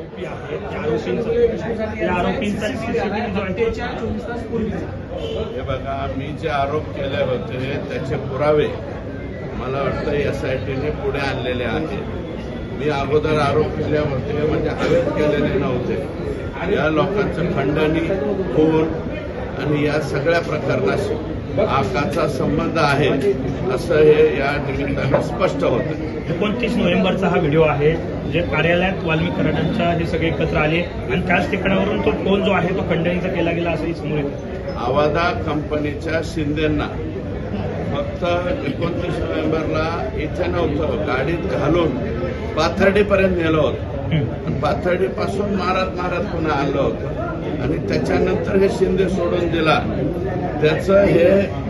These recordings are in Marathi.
आरोपी आहेत. त्या आरोपींचा त्या आरोपींचा हे बघा मी जे आरोप केले होते त्याचे पुरावे मला वाटतं एस आय टीने पुढे आणलेले आहेत. मी अगोदर आरोप केले होते म्हणजे हवेत केलेले नव्हते. या लोकांचं खंडणी खून आणि या सगळ्या प्रकरणाशी आकाचा संबंध आहे असं हे या निमित्तानं स्पष्ट होतं. एकोणतीस नोव्हेंबरचा हा व्हिडिओ आहे जे कार्यालयात वाल्मिक कराडांच्या हे सगळे एकत्र आले आणि त्याच ठिकाणावरून तो फोन जो आहे तो खंडणीचा केला गेला असंही समोर येतं. आवादा कंपनीच्या शिंदेंना फक्त एकोणतीस नोव्हेंबरला इथे नव्हतं गाडीत घालून पाथर्डीपर्यंत नेलं होतं. आणि पाथर्डीपासून मारत मारत पुन्हा आणलं होतं. आणि त्याच्यानंतर हे शिंदे सोडून दिला. त्याचं हे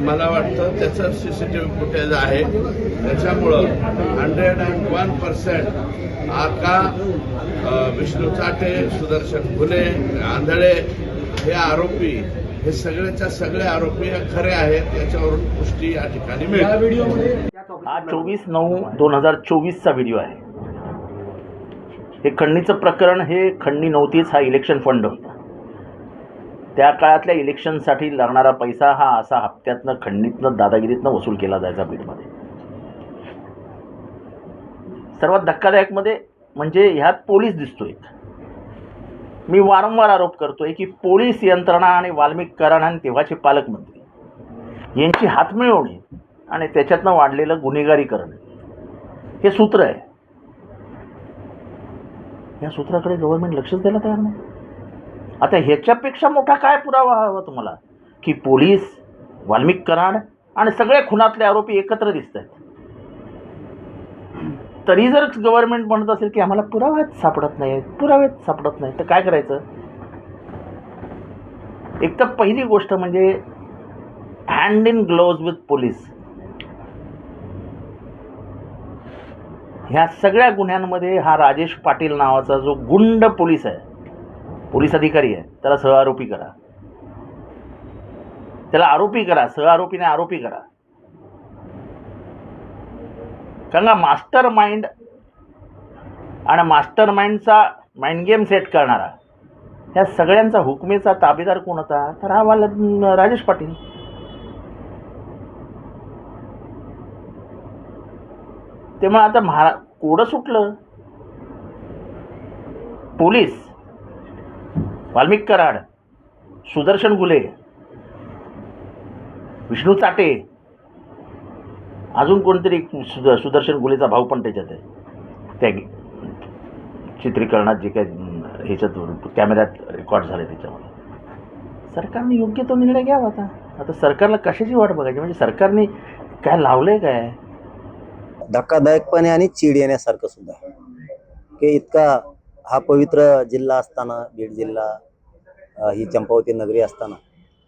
मला वाटतं त्याचं सीसीटीव्ही फुटेज आहे. त्याच्यामुळं हंड्रेड अँड वन पर्सेंट आका विष्णू चाटे सुदर्शन फुले आंधळे हे आरोपी हे सगळेच्या सगळे आरोपी हे खरे आहेत याच्यावरून पुष्टी या ठिकाणी मिळते व्हिडिओमध्ये हा चोवीस नऊ दोन हजार चोवीसचा व्हिडिओ आहे. हे खंडणीचं प्रकरण हे खंडणी नव्हतीच हा इलेक्शन फंड. होता त्या काळातल्या इलेक्शनसाठी लागणारा पैसा हा असा हप्त्यातनं खंडणीतनं दादागिरीतनं वसूल केला जायचा बीडमध्ये. सर्वात धक्कादायकमध्ये म्हणजे ह्यात पोलीस दिसतोय मी वारंवार आरोप करतोय की पोलीस यंत्रणा आणि वाल्मिक कराड आणि तेव्हाचे पालकमंत्री यांची हातमिळवणी आणि त्याच्यातनं वाढलेलं गुन्हेगारीकरण हे सूत्र आहे. या सूत्राकडे गव्हर्नमेंट लक्षच द्यायला तयार नाही. आता ह्याच्यापेक्षा मोठा काय पुरावा हवा तुम्हाला? की पोलीस वाल्मिक कराड आणि सगळे खुनातले आरोपी एकत्र दिसत आहेत तरी जर गव्हर्नमेंट म्हणत असेल की आम्हाला पुराव्यात सापडत नाही पुराव्यात सापडत नाही तर काय करायचं? एक तर पहिली गोष्ट म्हणजे hand in gloves with police ह्या सगळ्या गुन्ह्यांमध्ये हा राजेश पाटील नावाचा जो गुंड पोलीस आहे पोलीस अधिकारी आहे त्याला सहआरोपी करा. त्याला आरोपी करा सहआरोपीने आरोपी करा. कारण मास्टर माइंड आणि मास्टर माइंडचा माइंड गेम सेट करणारा. ह्या सगळ्यांचा हुकमेचा ताबेदार कोण होता? तर हा वाला राजेश पाटील. तेव्हा आता महारा कोडं सुटलं. पोलीस. वाल्मिक कराड. सुदर्शन गुले. विष्णू चाटे. अजून कोणतरी सुद सुदर्शन गुलेचा भाऊ पण त्याच्यात आहे. त्या चित्रीकरणात जे काय ह्याच्यात कॅमेऱ्यात रेकॉर्ड झाले त्याच्यामध्ये. सरकारने योग्य तो निर्णय घ्यावा आता. आता सरकारला कशाची वाट बघायची? म्हणजे सरकारने काय लावलंय काय? धक्कादायकपणे आणि चीड येण्यासारखं सुद्धा. की इतका हा पवित्र जिल्हा असताना बीड जिल्हा ही चंपावती नगरी असताना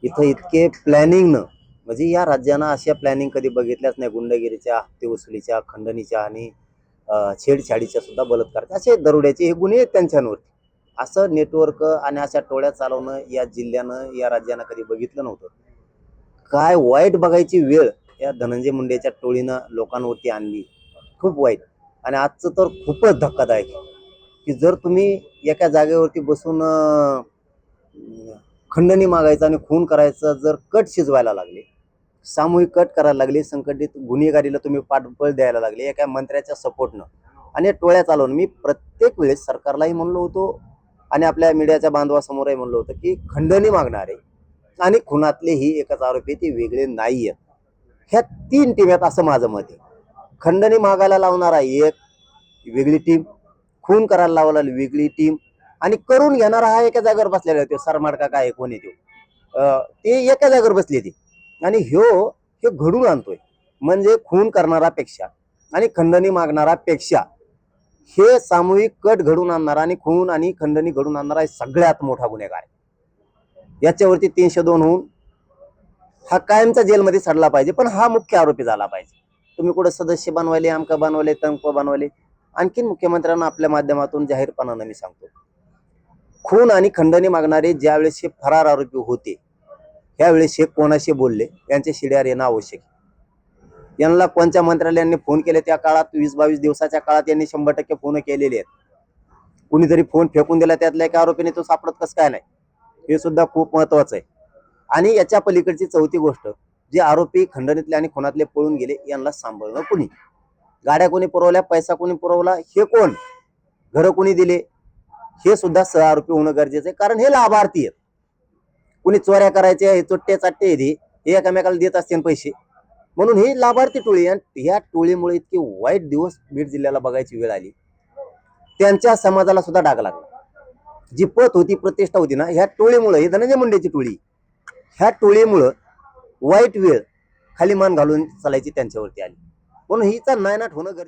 इथं इतके प्लॅनिंगनं म्हणजे या राज्यानं अशा प्लॅनिंग कधी बघितल्याच नाही. गुंडगिरीच्या हत्ती वसुलीच्या खंडणीच्या आणि छेडछाडीच्या सुद्धा बलात्कार. असे दरोड्याचे हे गुन्हे आहेत त्यांच्यावरती. असं नेटवर्क आणि अशा टोळ्या चालवणं या जिल्ह्यानं या राज्यानं कधी बघितलं नव्हतं. काय वाईट बघायची वेळ या धनंजय मुंडेच्या टोळीनं लोकांवरती आणली. खूप वाईट. आणि आजचं तर खूपच धक्कादायक आहे. की जर तुम्ही एका जागेवरती बसून खंडणी मागायचं आणि खून करायचं जर कट शिजवायला लागले सामूहिक कट करायला लागले संकटित गुन्हेगारीला तुम्ही पाठबळ द्यायला लागले एका मंत्र्याच्या सपोर्टनं. आणि टोळ्या चालवून मी प्रत्येक वेळेस सरकारलाही म्हणलो होतो आणि आपल्या मीडियाच्या बांधवासमोरही म्हणलं होतं की खंडणी मागणारे आणि खुनातले ही एकच आरोपी ते वेगळे नाही आहेत ह्या तीन टीम आहेत असं माझं मत आहे. खंडणी मागायला लावणारा एक वेगळी टीम खून करायला लावला वेगळी टीम आणि करून घेणारा हा एका जागेवर बसलेला आहे तो सरमाड काय कोणी तो? ते एका जागेवर बसले ते आणि ह्यो हे घडून आणतोय. म्हणजे खून करणारापेक्षा आणि खंडणी मागणारापेक्षा हे सामूहिक कट घडून आणणारा आणि खून आणि खंडणी घडून आणणारा हे सगळ्यात मोठा गुन्हेगार आहे. याच्यावरती तीनशे दोन होऊन हा कायमचा जेलमध्ये सडला पाहिजे पण हा मुख्य आरोपी झाला पाहिजे. तुम्ही कुठं सदस्य बनवायले आमका बनवले तंक बनवले आणखीन मुख्यमंत्र्यांना आपल्या माध्यमातून जाहीरपणानं मी सांगतो. खून आणि खंडणी मागणारे ज्यावेळेस हे फरार आरोपी होते ह्यावेळेस हे कोणाशी बोलले? यांचे शिड्यार येणं आवश्यक यांना कोणत्या मंत्रालयांनी फोन केले? त्या काळात वीस बावीस दिवसाच्या काळात यांनी शंभर टक्के फोन केलेले आहेत. कुणीतरी फोन फेकून दिला त्यातल्या एका आरोपीने तो सापडत कसं काय नाही? हे सुद्धा खूप महत्वाचं आहे. आणि याच्या पलीकडची चौथी गोष्ट जे आरोपी खंडणीतले आणि खुनातले पळून गेले यांना सांभाळणं कुणी? गाड्या कोणी पुरवल्या पैसा कोणी पुरवला हे कोण? घरं कोणी दिले? हे सुद्धा सह आरोपी होणं गरजेचं आहे कारण हे लाभार्थी आहेत. कुणी चोऱ्या करायच्या हे चोट्टे चाट्टे हे हे एकामेकाला देत असते पैसे. म्हणून ही लाभार्थी टोळी आणि ह्या टोळीमुळे इतके वाईट दिवस बीड जिल्ह्याला बघायची वेळ आली. त्यांच्या समाजाला सुद्धा डाग लागला. जी पत होती प्रतिष्ठा होती ना ह्या टोळीमुळं ही धनंजय मुंडेची टोळी. ह्या टोळीमुळं वाईट वेळ खाली मान घालून चालायची त्यांच्यावरती आली. म्हणून हिचा नायनाट होणं गरजेचं